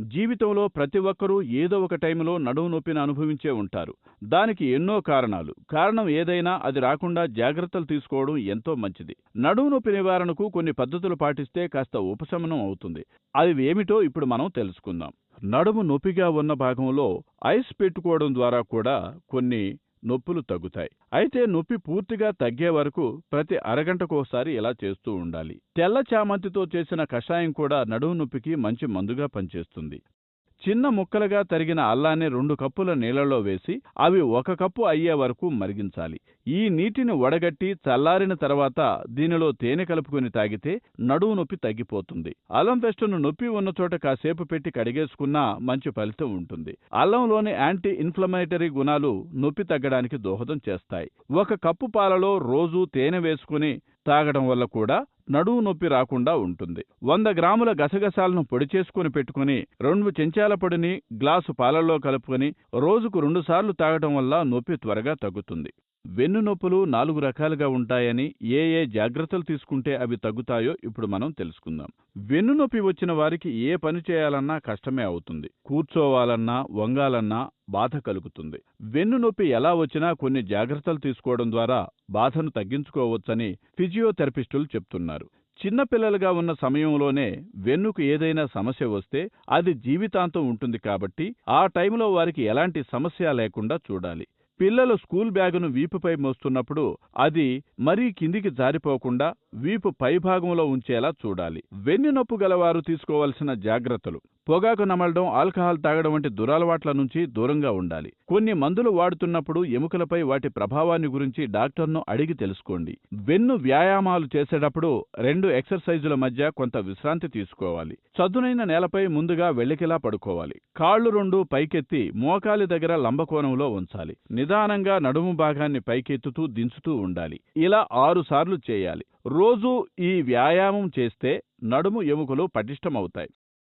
జీవితంలో ప్రతి ఒక్కరూ ఏదో ఒక టైంలో నడుము నొప్పిని అనుభవించే ఉంటారు. దానికి ఎన్నో కారణాలు. కారణం ఏదైనా అది రాకుండా జాగ్రత్తలు తీసుకోవడం ఎంతో మంచిది. నడుము నొప్పి నివారణకు కొన్ని పద్ధతులు పాటిస్తే కాస్త ఉపశమనం అవుతుంది. అవి ఏమిటో ఇప్పుడు మనం తెలుసుకుందాం. నడుము నొప్పిగా ఉన్న భాగంలో ఐస్ పెట్టుకోవడం ద్వారా కూడా కొన్ని నొప్పులు తగ్గుతాయి. అయితే నొప్పి పూర్తిగా తగ్గే వరకు ప్రతి అరగంటకోసారి ఇలా చేస్తూ ఉండాలి. తెల్ల చామంతితో చేసిన కషాయం కూడా నడుము నొప్పికి మంచి మందుగా పనిచేస్తుంది. చిన్న ముక్కలుగా తరిగిన అల్లాన్ని రెండు కప్పుల నీళ్ళలో వేసి అవి ఒక కప్పు అయ్యే వరకు మరిగించాలి. ఈ నీటిని వడగట్టి చల్లారిన తర్వాత దీనిలో తేనె కలుపుకొని తాగితే నడువు నొప్పి తగ్గిపోతుంది. అల్లం పేస్టును నొప్పి ఉన్న చోట కాసేపు పెట్టి కడిగేసుకున్నా మంచి ఫలితం ఉంటుంది. అల్లంలోని యాంటీ ఇన్ఫ్లమేటరీ గుణాలు నొప్పి తగ్గడానికి దోహదం చేస్తాయి. ఒక కప్పు పాలలో రోజు తేనె వేసుకుని తాగడం వల్ల కూడా నడువు నొప్పి రాకుండా ఉంటుంది. వంద గ్రాముల గసగసాలను పొడి చేసుకుని పెట్టుకుని రెండు చెంచాల పొడిని గ్లాసు పాలల్లో కలుపుకొని రోజుకు రెండుసార్లు తాగడం వల్ల నొప్పి త్వరగా తగ్గుతుంది. వెన్ను నొప్పులు నాలుగు రకాలుగా ఉంటాయని ఏ ఏ జాగ్రత్తలు తీసుకుంటే అవి తగ్గుతాయో ఇప్పుడు మనం తెలుసుకుందాం. వెన్ను నొప్పి వచ్చిన వారికి ఏ పని చేయాలన్నా కష్టమే అవుతుంది. కూర్చోవాలన్నా వంగాలన్నా బాధ కలుగుతుంది. వెన్ను నొప్పి ఎలా వచ్చినా కొన్ని జాగ్రత్తలు తీసుకోవడం ద్వారా బాధను తగ్గించుకోవచ్చని ఫిజియోథెరపిస్టులు చెప్తున్నారు. చిన్నపిల్లలుగా ఉన్న సమయంలోనే వెన్నుకు ఏదైనా సమస్య వస్తే అది జీవితాంతం ఉంటుంది కాబట్టి ఆ టైంలో వారికి ఎలాంటి సమస్య లేకుండా చూడాలి. పిల్లలు స్కూల్ బ్యాగును వీపుపై మోస్తున్నప్పుడు అది మరీ కిందికి జారిపోకుండా వీపు పైభాగంలో ఉంచేలా చూడాలి. వెన్ను నొప్పు గలవారు తీసుకోవలసిన జాగ్రత్తలు. పొగాకు నమలడం ఆల్కహాల్ తాగడం వంటి దురలవాట్ల నుంచి దూరంగా ఉండాలి. కొన్ని మందులు వాడుతున్నప్పుడు ఎముకలపై వాటి ప్రభావాన్ని గురించి డాక్టర్ను అడిగి తెలుసుకోండి. వెన్ను వ్యాయామాలు చేసేటప్పుడు రెండు ఎక్సర్సైజుల మధ్య కొంత విశ్రాంతి తీసుకోవాలి. చదునైన నేలపై ముందుగా వెళ్ళికిలా పడుకోవాలి. కాళ్ళు రెండు పైకెత్తి మోకాలి దగ్గర లంబకోణంలో ఉంచాలి. నిదానంగా నడుము భాగాన్ని పైకెత్తుతూ దించుతూ ఉండాలి. ఇలా ఆరు సార్లు చేయాలి. రోజూ ఈ వ్యాయామం చేస్తే నడుము ఎముకలు పటిష్టమవుతాయి.